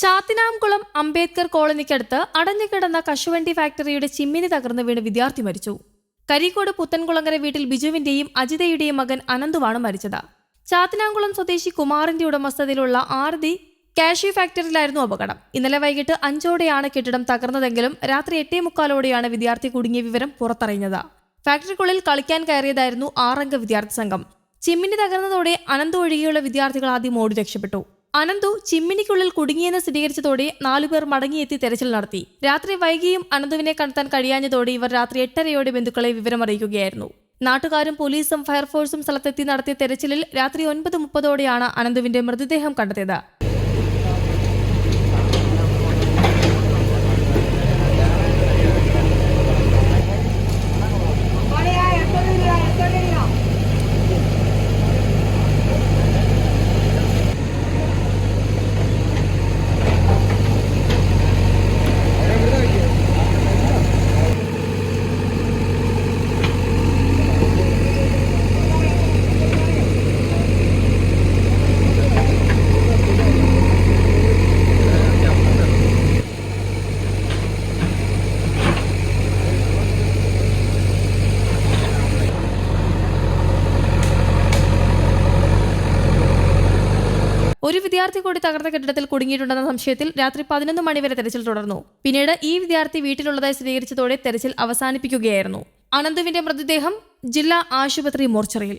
ചാത്തിനാംകുളം അംബേദ്കർ കോളനിക്കടുത്ത് അടഞ്ഞുകിടന്ന കശുവണ്ടി ഫാക്ടറിയുടെ ചിമ്മിനി തകർന്നു വീണ് വിദ്യാർത്ഥി മരിച്ചു. കരിക്കോട് പുത്തൻകുളങ്ങര വീട്ടിൽ ബിജുവിന്റെയും അജിതയുടെയും മകൻ അനന്തുവാണ് മരിച്ചത്. ചാത്തിനാംകുളം സ്വദേശി കുമാറിന്റെ ഉടമസ്ഥതയിലുള്ള ആർതി കാഷ്യൂ ഫാക്ടറിയിലായിരുന്നു അപകടം. ഇന്നലെ വൈകിട്ട് അഞ്ചോടെയാണ് കെട്ടിടം തകർന്നതെങ്കിലും രാത്രി എട്ടേ മുക്കാലോടെയാണ് വിദ്യാർത്ഥി കുടുങ്ങിയ വിവരം പുറത്തറിഞ്ഞത് ഫാക്ടറിക്കുള്ളിൽ കളിക്കാൻ കയറിയതായിരുന്നു ആറംഗ വിദ്യാർത്ഥി സംഘം. ചിമ്മിനി തകർന്നതോടെ അനന്ത് ഒഴികെയുള്ള വിദ്യാർത്ഥികൾ ആദ്യം ഓടി രക്ഷപ്പെട്ടു. അനന്തു ചിമ്മിനിക്കുള്ളിൽ കുടുങ്ങിയെന്ന് സ്ഥിരീകരിച്ചതോടെ നാലുപേർ മടങ്ങിയെത്തി തെരച്ചിൽ നടത്തി. രാത്രി വൈകിയും അനന്തുവിനെ കണ്ടെത്താൻ കഴിയാഞ്ഞതോടെ ഇവർ രാത്രി എട്ടരയോടെ ബന്ധുക്കളെ വിവരമറിയിക്കുകയായിരുന്നു. നാട്ടുകാരും പോലീസും ഫയർഫോഴ്സും സ്ഥലത്തെത്തി നടത്തിയ തെരച്ചിലിൽ രാത്രി ഒൻപത് മുപ്പതോടെയാണ് അനന്തുവിന്റെ മൃതദേഹം കണ്ടെത്തിയത്. ഒരു വിദ്യാർത്ഥി കൂടി തകർന്ന കെട്ടിടത്തിൽ കുടുങ്ങിയിട്ടുണ്ടെന്ന സംശയത്തിൽ രാത്രി പതിനൊന്ന് മണിവരെ തെരച്ചിൽ തുടർന്നു. പിന്നീട് ഈ വിദ്യാർത്ഥി വീട്ടിലുള്ളതായി സ്ഥിരീകരിച്ചതോടെ തെരച്ചിൽ അവസാനിപ്പിക്കുകയായിരുന്നു. അനന്തുവിന്റെ മൃതദേഹം ജില്ലാ ആശുപത്രി മോർച്ചറിയിൽ.